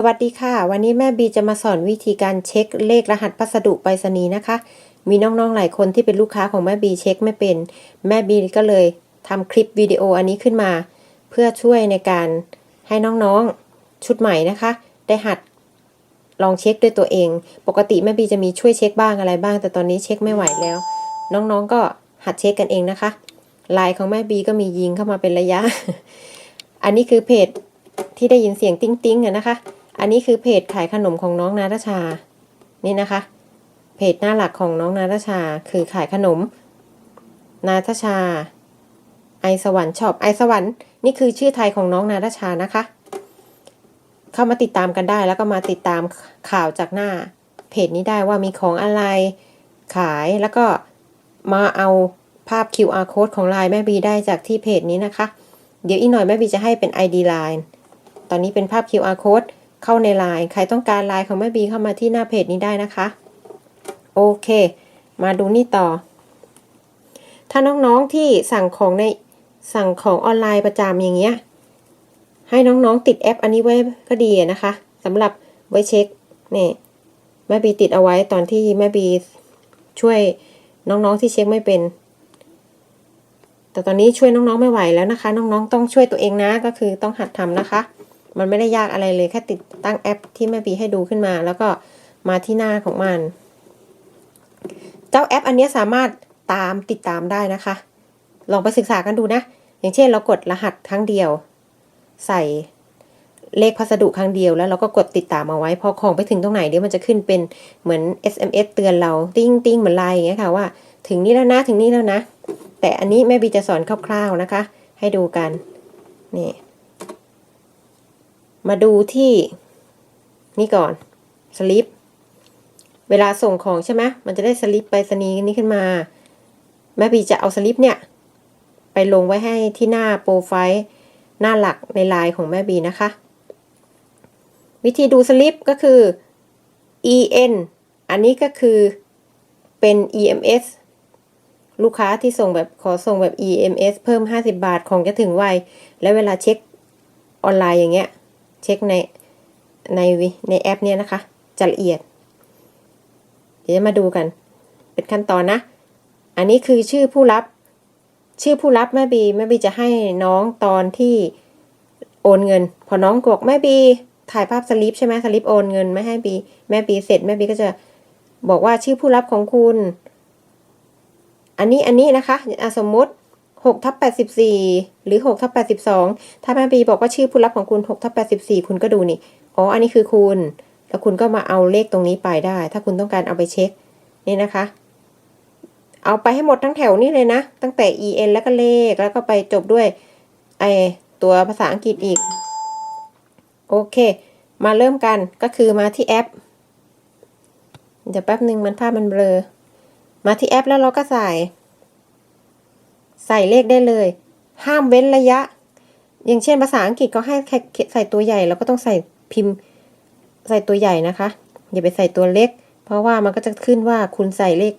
สวัสดีค่ะ วันนี้แม่บีจะมาสอนวิธีการเช็คเลขรหัสพัสดุไปรษณีย์นะคะ มีน้องๆหลายคนที่เป็นลูกค้าของแม่บีเช็คไม่เป็น แม่บีก็เลยทำคลิปวิดีโออันนี้ขึ้นมา เพื่อช่วยในการให้น้องๆชุดใหม่นะคะ ได้หัดลองเช็คด้วยตัวเอง ปกติแม่บีจะมีช่วยเช็คบ้างอะไรบ้าง แต่ตอนนี้เช็คไม่ไหวแล้ว น้องๆก็หัดเช็คกันเองนะคะไลน์ของแม่บีก็มียิงเข้ามาเป็นระยะ อันนี้คือเพจที่ได้ยินเสียงติ้งติ้งอะนะคะ อันนี้คือเพจขายขนมของน้องนาตาชา นี่นะคะ เพจหน้าหลักของน้องนาตาชา คือขายขนม นาตาชา ไอสวรรค์ช็อปไอสวรรค์นี่คือชื่อไทยของน้องนาตาชานะคะ เข้ามาติดตามกันได้แล้วก็มาติดตามข่าวจากหน้า เพจนี้ได้ว่ามีของอะไรขายแล้วก็มาเอาภาพ QR code ของไลน์แม่บีได้จากที่เพจนี้นะคะ เดี๋ยวอีกหน่อยแม่บีจะให้เป็น ID Line ตอนนี้เป็นภาพ QR code เข้าในไลน์ใครต้องการไลน์ของแม่บีเข้ามาที่หน้าเพจนี้ได้นะคะ โอเค มาดูนี่ต่อ ถ้าน้องๆที่สั่งของในสั่งของออนไลน์ประจำอย่างเงี้ย ให้น้องๆติดแอปอันนี้ไว้ก็ดีนะคะสำหรับไว้เช็คนี่แม่บีติดเอาไว้ตอนที่แม่บีช่วยน้องๆที่เช็คไม่เป็น แต่ตอนนี้ช่วยน้องๆไม่ไหวแล้วนะคะ น้องๆต้องช่วยตัวเองนะก็คือต้องหัดทำนะคะ มันไม่ได้ยากอะไรเลยแค่ติดตั้งแอปที่แม่บีให้ดูขึ้นมา แล้วก็มาที่หน้าของมัน เจ้าแอปอันนี้สามารถตามติดตามได้นะคะ ลองไปศึกษากันดูนะ อย่างเช่นเรากดรหัสครั้งเดียว ใส่เลขพัสดุครั้งเดียวแล้วเราก็กดติดตามเอาไว้ พอของไปถึงตรงไหนเดี๋ยวมันจะขึ้นเป็นเหมือน SMS เตือนเราติ้งติ้งเหมือนไลน์อย่างเงี้ยค่ะว่าถึงนี่แล้วนะถึงนี่แล้วนะ แต่อันนี้แม่บีจะสอนคร่าวๆนะคะ ให้ดูกันนี่ มาดูที่นี่ก่อนสลิปเวลาส่งของใช่ไหมมันจะได้สลิปไปสนีนี้ขึ้นมา แม่บีจะเอาสลิปเนี่ย ไปลงไว้ให้ที่หน้าโปรไฟล์หน้าหลักในไลน์ของแม่บีนะคะ วิธีดูสลิปก็คือ en อันนี้ก็คือเป็น ems ลูกค้าที่ส่งแบบขอส่งแบบ ems เพิ่ม 50 บาทของจะถึงไว แล้วเวลาเช็คออนไลน์อย่างเงี้ย เช็คในในในแอปเนี้ยนะคะ จะละเอียด เดี๋ยวจะมาดูกัน เป็นขั้นตอนนะ อันนี้คือชื่อผู้รับ ชื่อผู้รับแม่บีแม่บีจะให้น้องตอนที่โอนเงิน พอน้องบอกแม่บีถ่ายภาพสลิปใช่ไหมสลิปโอนเงินไม่ให้บีแม่บีเสร็จแม่บีก็จะบอกว่าชื่อผู้รับของคุณ อันนี้อันนี้นะคะอะสมมติ 6ทับ84 หรือ6ทับ82 ถ้าแม่บีบอกว่าชื่อผู้รับของคุณ6ทับ84 คุณก็ดูนี่ อ๋อ อันนี้คือคุณ แล้วคุณก็มาเอาเลขตรงนี้ไปได้ ถ้าคุณต้องการเอาไปเช็ค นี่นะคะ เอาไปให้หมดทั้งแถวนี้เลยนะ ตั้งแต่ en แล้วก็เลข แล้วก็ไปจบด้วยไอตัวภาษาอังกฤษอีก โอเค มาเริ่มกัน ก็คือมาที่แอป เดี๋ยวแป๊บหนึ่งมันภาพมันเบลอ มาที่แอปแล้วเราก็ใส่ ใส่เลขได้เลย ห้ามเว้นระยะ อย่างเช่นภาษาอังกฤษก็ให้ใส่ตัวใหญ่แล้วก็ต้องใส่พิมพ์ใส่ตัวใหญ่นะคะ อย่าไปใส่ตัวเล็ก เพราะว่ามันก็จะขึ้นว่าคุณใส่เลข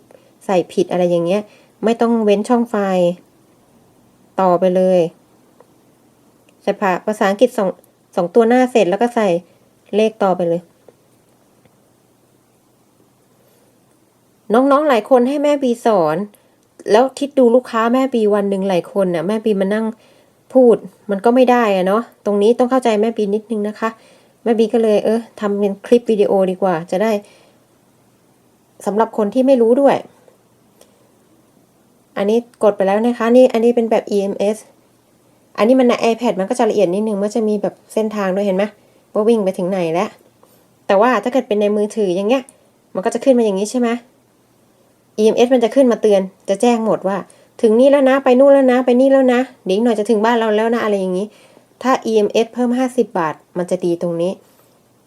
ใส่ผิดอะไรอย่างเงี้ย ไม่ต้องเว้นช่องไฟล์ต่อไปเลยใส่ผ่าภาษาอังกฤษสองสองตัวหน้าเสร็จแล้วก็ใส่เลขต่อไปเลย น้องๆหลายคนให้แม่บีสอน แล้วคิดดูลูกค้าแม่บีวันหนึ่งหลายคนน่ะแม่บีมานั่งพูดมันก็ไม่ได้อะเนาะตรงนี้ต้องเข้าใจแม่บีนิดนึงนะคะ แม่บีก็เลยเออทำเป็นคลิปวิดีโอดีกว่า จะได้สำหรับคนที่ไม่รู้ด้วย อันนี้กดไปแล้วนะคะ นี่อันนี้เป็นแบบ EMS อันนี้มันใน iPad มันก็จะละเอียดนิดนึงมันจะมีแบบเส้นทางด้วยเห็นไหมว่าวิ่งไปถึงไหนแล้วแต่ว่าถ้าเกิดเป็นในมือถืออย่างเงี้ย มันก็จะขึ้นมาอย่างนี้ใช่ไหม EMS มันจะขึ้นมาเตือน จะแจ้งหมดว่า ถึงนี่แล้วนะไปนู่นแล้วนะไปนี่แล้วนะเดี๋ยวอีกหน่อยจะถึงบ้านเราแล้วนะอะไรอย่างนี้ ถ้า EMS เพิ่ม 50 บาท มันจะดีตรงนี้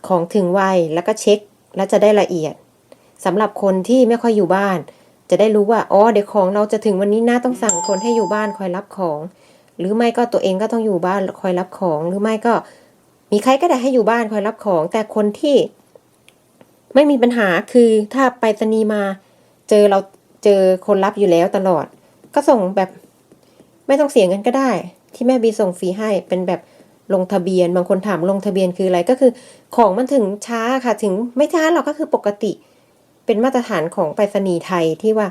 ของถึงไวแล้วก็เช็คแล้วจะได้ละเอียดสำหรับคนที่ไม่ค่อยอยู่บ้าน จะได้รู้ว่าอ๋อเดี๋ยวของเราจะถึงวันนี้นะต้องสั่งคนให้อยู่บ้านคอยรับของ หรือไม่ก็ตัวเองก็ต้องอยู่บ้านคอยรับของ หรือไม่ก็ มีใครก็ได้ให้อยู่บ้านคอยรับของ แต่คนที่ ไม่มีปัญหาคือถ้าไปรษณีย์มา เจอเราเจอคนรับอยู่แล้วตลอด ก็ส่งแบบไม่ต้องเสียเงินก็ได้ ที่แม่บีส่งฟรีให้เป็นแบบลงทะเบียนบางคนถามลงทะเบียนคืออะไรก็คือ ของมันถึงช้าค่ะถึงไม่ช้าหรอกก็คือปกติ เป็นมาตรฐานของไปรษณีย์ไทยที่ว่า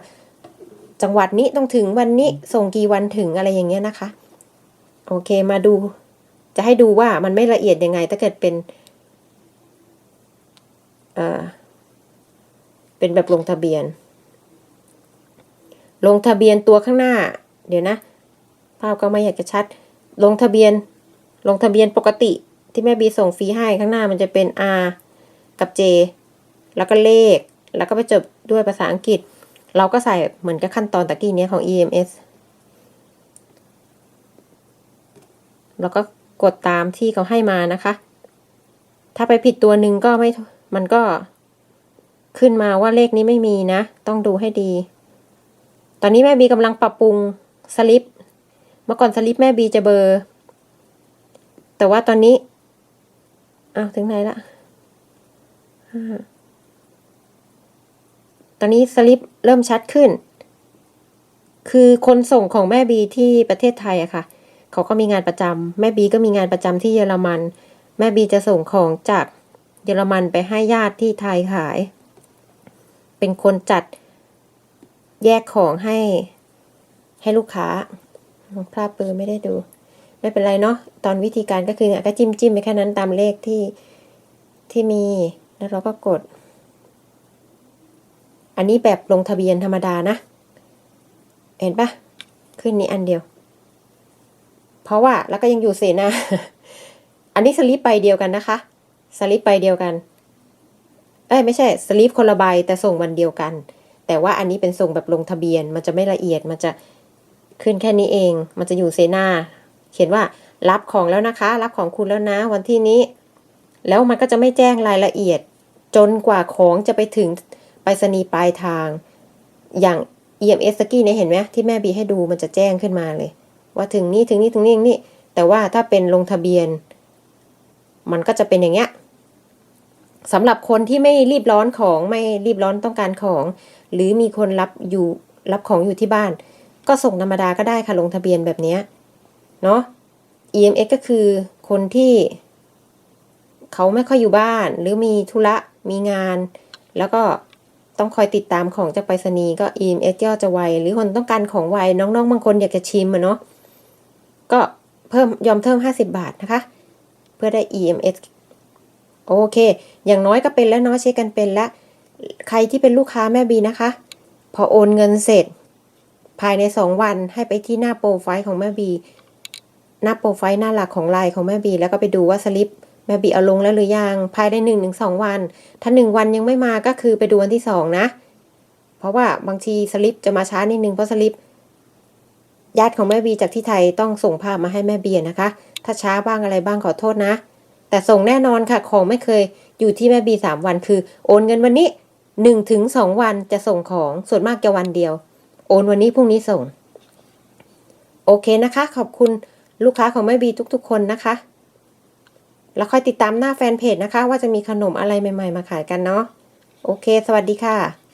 จังหวัดนี้ต้องถึงวันนี้ส่งกี่วันถึงอะไรอย่างเงี้ยนะคะ โอเคมาดู จะให้ดูว่ามันไม่ละเอียดยังไง ถ้าเกิดเป็นเอ่อเป็นแบบลงทะเบียน ลงทะเบียนตัวข้างหน้า เดี๋ยวนะ ภาพก็ไม่อยากจะชัด ลงทะเบียน ลงทะเบียนปกติที่แม่บีส่งฟรีให้ข้างหน้ามันจะเป็น R กับ J แล้วก็เลข แล้วก็ไปจบด้วยภาษาอังกฤษ เราก็ใส่เหมือนกับขั้นตอนตะกี้นี้ของ EMS แล้วก็กดตามที่เขาให้มานะคะ ถ้าไปผิดตัวหนึ่งก็ไม่ มันก็ขึ้นมาว่าเลขนี้ไม่มีนะ ต้องดูให้ดี ตอนนี้แม่บีกำลังปรับปรุงสลิป เมื่อก่อนสลิปแม่บีจะเบอร์ แต่ว่าตอนนี้อ้าวถึงไหนละตอนนี้สลิปเริ่มชัดขึ้น คือคนส่งของแม่บีที่ประเทศไทยอะค่ะ เขาก็มีงานประจำแม่บีก็มีงานประจำที่เยอรมัน แม่บีจะส่งของจากเยอรมันไปให้ญาติที่ไทยขาย เป็นคนจัด แยกของให้ให้ลูกค้าพลาดเบอร์ไม่ได้ดู ไม่เป็นไรเนาะตอนวิธีการก็คือเนี่ยก็จิ้มจิ้มไปแค่นั้นตามเลขที่ที่มีแล้วเราก็กด อันนี้แบบลงทะเบียนธรรมดานะ เห็นปะขึ้นนี้อันเดียว เพราะว่าแล้วก็ยังอยู่เสนาอันนี้สลิปใบเดียวกันนะคะสลิปใบเดียวกัน เอ้ยไม่ใช่สลิปคนละใบแต่ส่งวันเดียวกัน แต่ว่าอันนี้เป็นส่งแบบลงทะเบียน มันจะไม่ละเอียด มันจะขึ้นแค่นี้เอง มันจะอยู่เซนาเขียนว่ารับของแล้วนะคะ รับของคุณแล้วนะ วันที่นี้ แล้วมันก็จะไม่แจ้งรายละเอียด จนกว่าของจะไปถึงไปรษณีย์ปลายทาง อย่าง EMS สกี้เนี่ยเห็นไหมที่แม่บีให้ดูมันจะแจ้งขึ้นมาเลย ว่าถึงนี้ถึงนี้ถึงนี้นี้แต่ว่าถ้าเป็นลงทะเบียน มันก็จะเป็นอย่างเงี้ย สำหรับคนที่ไม่รีบร้อนของไม่รีบร้อนต้องการของ หรือมีคนรับอยู่รับของอยู่ที่บ้าน ก็ส่งธรรมดาก็ได้ค่ะลงทะเบียนแบบนี้เนาะ EMS ก็คือคนที่ เขาไม่ค่อยอยู่บ้าน หรือมีธุระมีงาน แล้วก็ต้องคอยติดตามของจากไปรษณีย์ก็ EMS ย่อจะไว หรือคนต้องการของไวน้องๆบางคนอยากจะชิมอะเนาะก็เพิ่มยอมเพิ่ม 50 บาทนะคะ เพื่อได้ EMS โอเค อย่างน้อยก็เป็นแล้วเนาะเช็คกันเป็นแล้วใครที่เป็นลูกค้าแม่บีนะคะ พอโอนเงินเสร็จ ภายใน 2 วันให้ไปที่หน้าโปรไฟล์ของแม่บี หน้าโปรไฟล์หน้าหลักของไลน์ของแม่บี แล้วก็ไปดูว่าสลิปแม่บีเอาลงแล้วหรือยัง ภายในหนึ่งถึงสองวัน ถ้าหนึ่งวันยังไม่มาก็คือไปดูวันที่สองนะ เพราะว่าบางทีสลิปจะมาช้านิดนึงเพราะสลิปญาติของแม่บีจากที่ไทยต้องส่งภาพมาให้แม่บีนะคะ ถ้าช้าบ้างอะไรบ้างขอโทษนะ แต่ส่งแน่นอนค่ะ ของไม่เคยอยู่ที่แม่บีสามวันคือ โอนเงินวันนี้หนึ่งถึงสองวันจะส่งของส่วนมากจะวันเดียว โอนวันนี้พรุ่งนี้ส่ง โอเคนะคะ ขอบคุณลูกค้าของแม่บีทุกๆ คนนะคะ แล้วคอยติดตามหน้าแฟนเพจนะคะ ว่าจะมีขนมอะไรใหม่ ๆ มาขายกันเนาะโอเค สวัสดีค่ะ